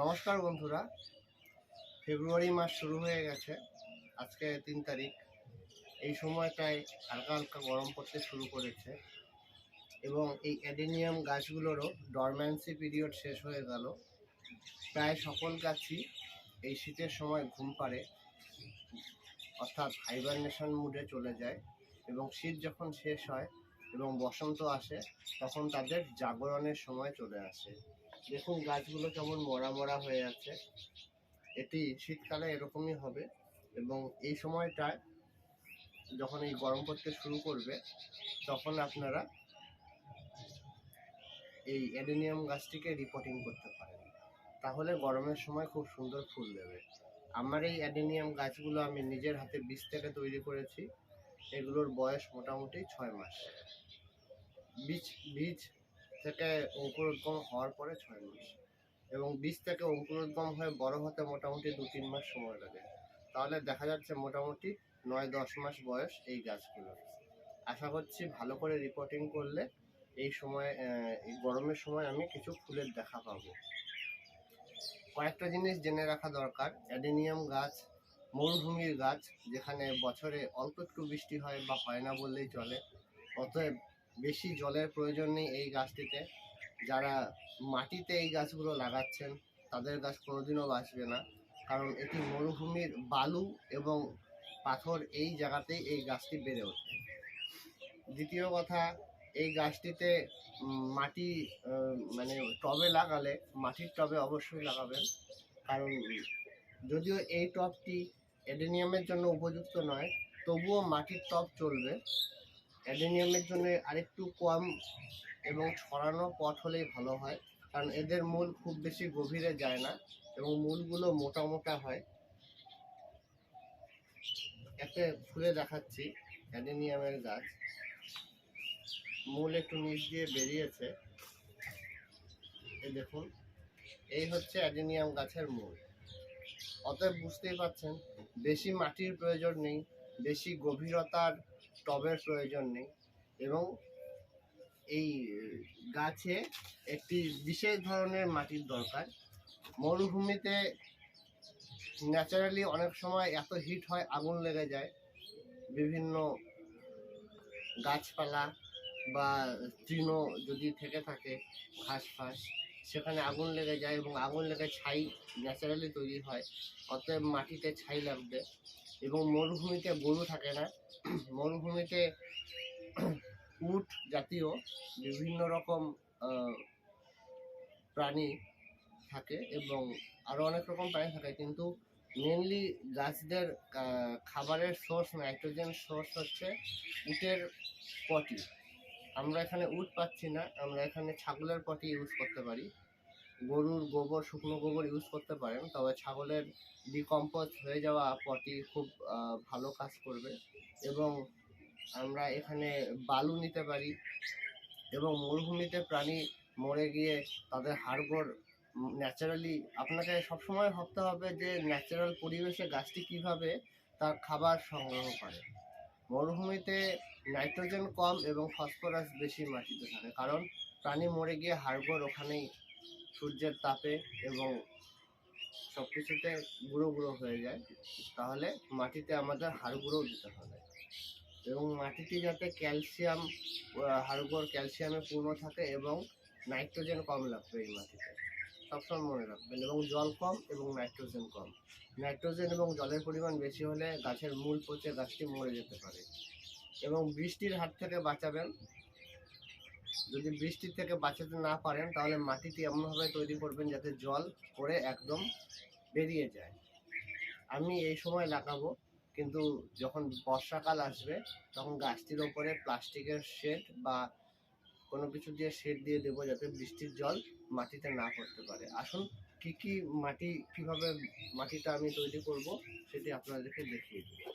নমস্কার বন্ধুরা। ফেব্রুয়ারি মাস শুরু হয়ে গেছে। আজকে তিন তারিখ। এই সময়টায় হালকা হালকা গরম পড়তে শুরু করেছে। এবং এই অ্যাডেনিয়াম গাছগুলোরও ডরম্যান্সি পিরিয়ড শেষ হয়ে গেল। প্রায় সকল গাছই এই শীতের সময় ঘুম পাড়ে, অর্থাৎ হাইবারনেশন মুডে চলে যায়। এবং শীত যখন শেষ হয় এবং বসন্ত আসে, তখন তাদের জাগরণের সময় চলে আসে। দেখুন, গাছগুলো কেমন মরা মরা হয়ে আছে। এটি শীতকালে এরকমই হবে এবং এই সময়টায় যখন এই গরম পড়তে শুরু করবে, তখন আপনারা এই অ্যাডেনিয়াম গাছটিকে রিপোর্টিং করতে পারেন। তাহলে গরমের সময় খুব সুন্দর ফুল দেবে। আমার এই অ্যাডেনিয়াম গাছগুলো আমি নিজের হাতে বীজ থেকে তৈরি করেছি। এগুলোর বয়স মোটামুটি ছয় মাস। বীজ বীজ থেকে অঙ্কুরোদ্গম হওয়ার পরে ছয় মাস। এবং বীজ থেকে অঙ্কুরোদ্গম হয়ে বড় হতে মোটামুটি দু তিন মাস সময় লাগে। তাহলে দেখা যাচ্ছে মোটামুটি নয় দশ মাস বয়স এই গাছগুলোর। আশা করছি ভালো করে রিপোর্টিং করলে এই সময় এই গরমের সময় আমি কিছু ফুলের দেখা পাবো। কয়েকটা জিনিস জেনে রাখা দরকার। অ্যাডেনিয়াম গাছ, মরুভূমির গাছ, যেখানে বছরে অল্প একটু বৃষ্টি হয় বা হয় না বললেই চলে। অতএব বেশি জলের প্রয়োজন নেই এই গাছটিতে। যারা মাটিতে এই গাছগুলো লাগাচ্ছেন, তাদের গাছ কোনোদিনও বাঁচবে না। কারণ এটি মরুভূমির বালু এবং পাথর এই জায়গাতেই এই গাছটি বেড়ে ওঠে। দ্বিতীয় কথা, এই গাছটিতে মাটি মানে টবে লাগালে, মাটির টবে অবশ্যই লাগাবেন। কারণ যদিও এই টবটি অ্যাডেনিয়ামের জন্য উপযুক্ত নয়, তবুও মাটির টব চলবে। অ্যাডেনিয়ামের জন্য আরেকটু কম এবং ছড়ানো পট হলেই ভালো হয়, কারণ এদের মূল খুব বেশি গভীরে যায় না এবং মূলগুলো মোটা মোটা হয়। একটা ফুলে দেখাচ্ছি অ্যাডেনিয়ামের গাছ। মূল একটু নিচ দিয়ে বেরিয়েছে। এই দেখুন, এই হচ্ছে অ্যাডেনিয়াম গাছের মূল। অতএব বুঝতেই পারছেন, বেশি মাটির প্রয়োজন নেই, বেশি গভীরতার টবের প্রয়োজন নেই এবং এই গাছে একটি বিশেষ ধরনের মাটির দরকার। মরুভূমিতে ন্যাচারালি অনেক সময় এত হিট হয়, আগুন লেগে যায়। বিভিন্ন গাছপালা বা তৃণ যদি থেকে থাকে ঘাস ফাস, সেখানে আগুন লেগে যায় এবং আগুন লেগে ছাই ন্যাচারালি তৈরি হয়। অতএব মাটিতে ছাই লাগবে। এবং মরুভূমিতে গরু থাকে না। মরুভূমিতে উট জাতীয় বিভিন্ন রকম প্রাণী থাকে এবং আরও অনেক রকম প্রাণী থাকে। কিন্তু মেনলি গাছদের খাবারের সোর্স নাইট্রোজেন সোর্স হচ্ছে উটের পটি। আমরা এখানে উট পাচ্ছি না, আমরা এখানে ছাগলের পটি ইউজ করতে পারি। গরুর গোবর, শুকনো গোবর ইউজ করতে পারেন। তবে ছাগলের ডিকম্পোজ হয়ে যাওয়া পটি খুব ভালো কাজ করবে। এবং আমরা এখানে বালু নিতে পারি এবং মরুভূমিতে প্রাণী মরে গিয়ে তাদের হাড়গোড় ন্যাচারালি, আপনাকে সবসময় ভাবতে হবে যে ন্যাচারাল পরিবেশে গাছটি কীভাবে তার খাবার সংগ্রহ করে। মরুভূমিতে নাইট্রোজেন কম এবং ফসফরাস বেশি মাটিতে থাকে। কারণ প্রাণী মরে গিয়ে হাড়গোড় ওখানেই সূর্যের তাপে এবং সব কিছুতে গুঁড়ো গুঁড়ো হয়ে যায়, তাহলে মাটিতে আমাদের হাড় গুঁড়োও দিতে হবে। এবং মাটিতে যাতে ক্যালসিয়াম হাড়গোড় ক্যালসিয়ামে পূর্ণ থাকে এবং নাইট্রোজেন কম লাগবে এই মাটিতে। সবসময় মনে রাখবেন, এবং জল কম এবং নাইট্রোজেন কম। নাইট্রোজেন এবং জলের পরিমাণ বেশি হলে গাছের মূল পচে গাছটি মরে যেতে পারে। এবং বৃষ্টির হাত থেকে বাঁচাবেন যদি বৃষ্টির থেকে বাঁচাতে না পারেন, তাহলে মাটিটি এমনভাবে তৈরি করবেন যাতে জল পড়ে একদম বেরিয়ে যায়। আমি এই সময় লাগাবো, কিন্তু যখন বর্ষাকাল আসবে, তখন গাছটির ওপরে প্লাস্টিকের শেড বা কোনো কিছু দিয়ে শেড দিয়ে দেবো যাতে বৃষ্টির জল মাটিতে না পড়তে পারে। আসুন, কি কি মাটি, কীভাবে মাটিটা আমি তৈরি করব সেটি আপনাদেরকে দেখিয়ে দিই।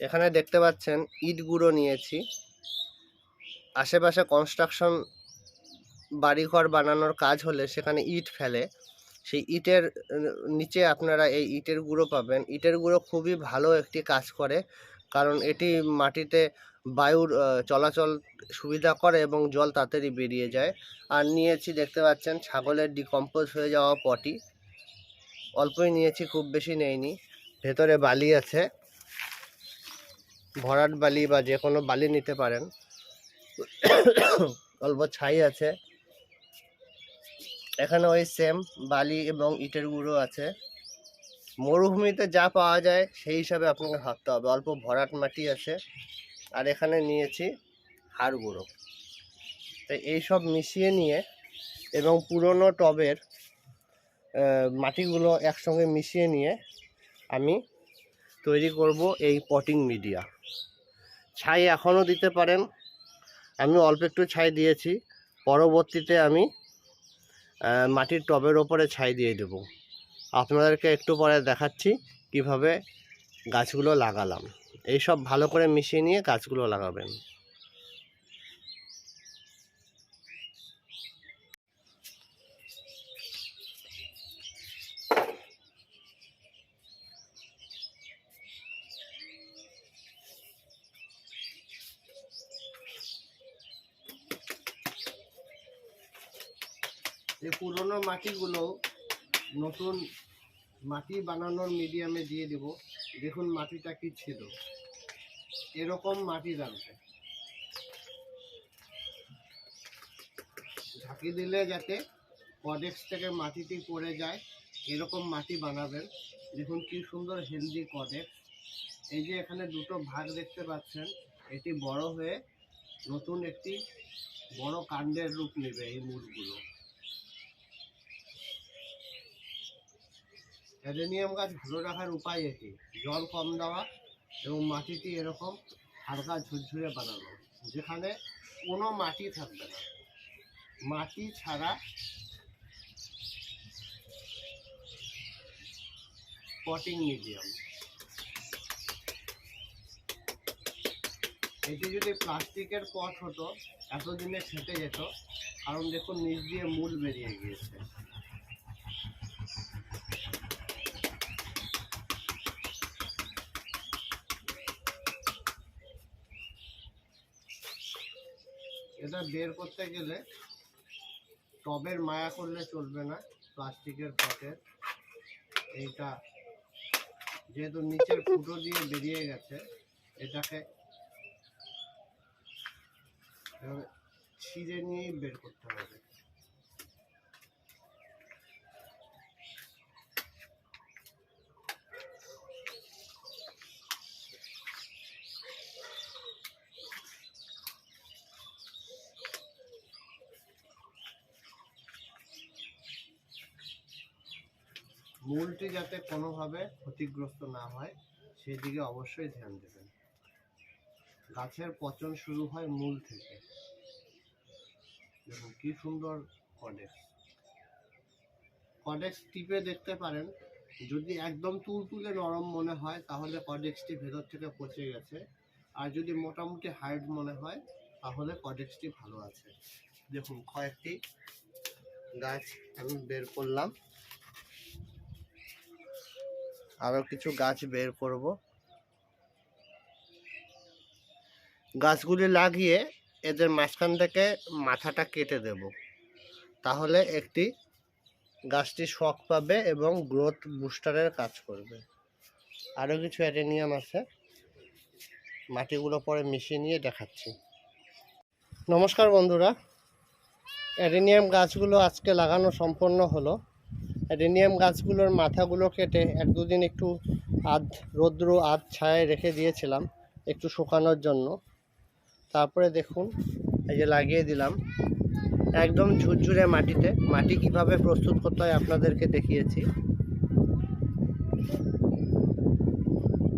এখানে দেখতে পাচ্ছেন ইট গুঁড়ো নিয়েছি। আশেপাশে কনস্ট্রাকশন বাড়িঘর বানানোর কাজ হলে সেখানে ইট ফেলে। সেই ইটের নিচে আপনারা এই ইটের গুঁড়ো পাবেন। ইটের গুঁড়ো খুবই ভালো একটি কাজ করে, কারণ এটি মাটিতে বায়ুর চলাচল সুবিধা করে এবং জল তাড়াতাড়ি বেরিয়ে যায়। আর নিয়েছি দেখতে পাচ্ছেন ছাগলের ডিকম্পোজ হয়ে যাওয়া পটি। অল্পই নিয়েছি, খুব বেশি নেইনি। ভেতরে বালি আছে। ভরাট বালি বা যে কোনো বালি নিতে পারেন। অল্প ছাই আছে। এখানে ওই সেম বালি এবং ইটের গুঁড়ো আছে। মরুভূমিতে যা পাওয়া যায় সেই হিসাবে আপনাকে ভাবতে হবে। অল্প ভরাট মাটি আছে। আর এখানে নিয়েছি হাড় গুঁড়ো। তো এইসব মিশিয়ে নিয়ে এবং পুরনো টবের মাটিগুলো একসঙ্গে মিশিয়ে নিয়ে আমি তৈরি করব এই পটিং মিডিয়া ছাই এখনও দিতে পারেন। আমি অল্প একটু ছাই দিয়েছি। পরবর্তীতে আমি মাটির টবের ওপরে ছাই দিয়ে দেব। আপনাদেরকে একটু পরে দেখাচ্ছি কীভাবে গাছগুলো লাগালাম। এইসব ভালো করে মিশিয়ে নিয়ে গাছগুলো লাগাবেন। এই পুরনো মাটিগুলো নতুন মাটি বানানোর মিডিয়ামে দিয়ে দিব। দেখুন মাটিটা কি ছিল। এরকম মাটি লাগবে। ঝাঁকি দিলে যাতে কডেক্স থেকে মাটিটি পড়ে যায়, এরকম মাটি বানাবেন। দেখুন কি সুন্দর হেলদি কডেক্স এই যে এখানে দুটো ভাগ দেখতে পাচ্ছেন, এটি বড় হয়ে নতুন একটি বড় কাণ্ডের রূপ নেবে এই মূলগুলো। অ্যাডেনিয়াম গাছ ভালো রাখার উপায় এটি। জল কম দেওয়া এবং মাটিটি এরকম হালকা ঝুরঝুরে বানানো, যেখানে কোনো মাটি থাকবে না। মাটি ছাড়া পটিং মিডিয়াম এটি যদি প্লাস্টিকের পট হতো, এতদিনে ফেটে যেত। কারণ দেখুন, নিচ দিয়ে মূল বেরিয়ে গিয়েছে। এটা বের করতে গেলে টবের মায়া করলে চলবে না, প্লাস্টিকের পটের। এইটা যেহেতু নিচের ফুটো দিয়ে বেরিয়ে গেছে, এটাকে ছিঁড়ে নিয়েই বের করতে হবে। মূলটি যাতে কোনোভাবে ক্ষতিগ্রস্ত না হয়, সেদিকে অবশ্যই ধ্যান দেবেন। গাছের পচন শুরু হয় মূল থেকে। দেখুন, কি সুন্দর কডেক্স কডেক্স টিপে দেখতে পারেন, যদি একদম তুলতুলে নরম মনে হয়, তাহলে কডেক্সটি ভেতর থেকে পচে গেছে। আর যদি মোটামুটি হার্ড মনে হয়, তাহলে কডেক্সটি ভালো আছে। দেখুন, কয়েকটি গাছ আমি বের করলাম। আরও কিছু গাছ বের করব। গাছগুলি লাগিয়ে এদের মাঝখান থেকে মাথাটা কেটে দেব। তাহলে একটি গাছটি শখ পাবে এবং গ্রোথ বুস্টারের কাজ করবে। আরও কিছু অ্যাডেনিয়াম আছে। মাটিগুলো পরে মিশিয়ে নিয়ে দেখাচ্ছি। নমস্কার বন্ধুরা। অ্যাডেনিয়াম গাছগুলো আজকে লাগানো সম্পন্ন হলো। অ্যাডেনিয়াম গাছগুলোর মাথাগুলো কেটে এক দুদিন একটু আধ রৌদ্র, আধ ছায়ায় রেখে দিয়েছিলাম একটু শুকানোর জন্য। তারপরে দেখুন, এই যে লাগিয়ে দিলাম। একদম ঝুরঝুরে মাটিতে। মাটি কীভাবে প্রস্তুত করতে হয় আপনাদেরকে দেখিয়েছি।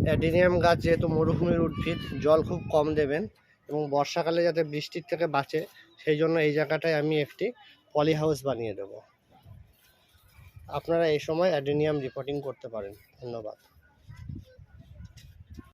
অ্যাডেনিয়াম গাছ যেহেতু মরুভূমির উদ্ভিদ, জল খুব কম দেবেন এবং বর্ষাকালে যাতে বৃষ্টির থেকে বাঁচে, সেই জন্য এই জায়গাটায় আমি একটি পলি হাউস বানিয়ে দেবো। আপনারা এই সময় অ্যাডেনিয়াম রিপোর্টিং করতে পারেন। ধন্যবাদ।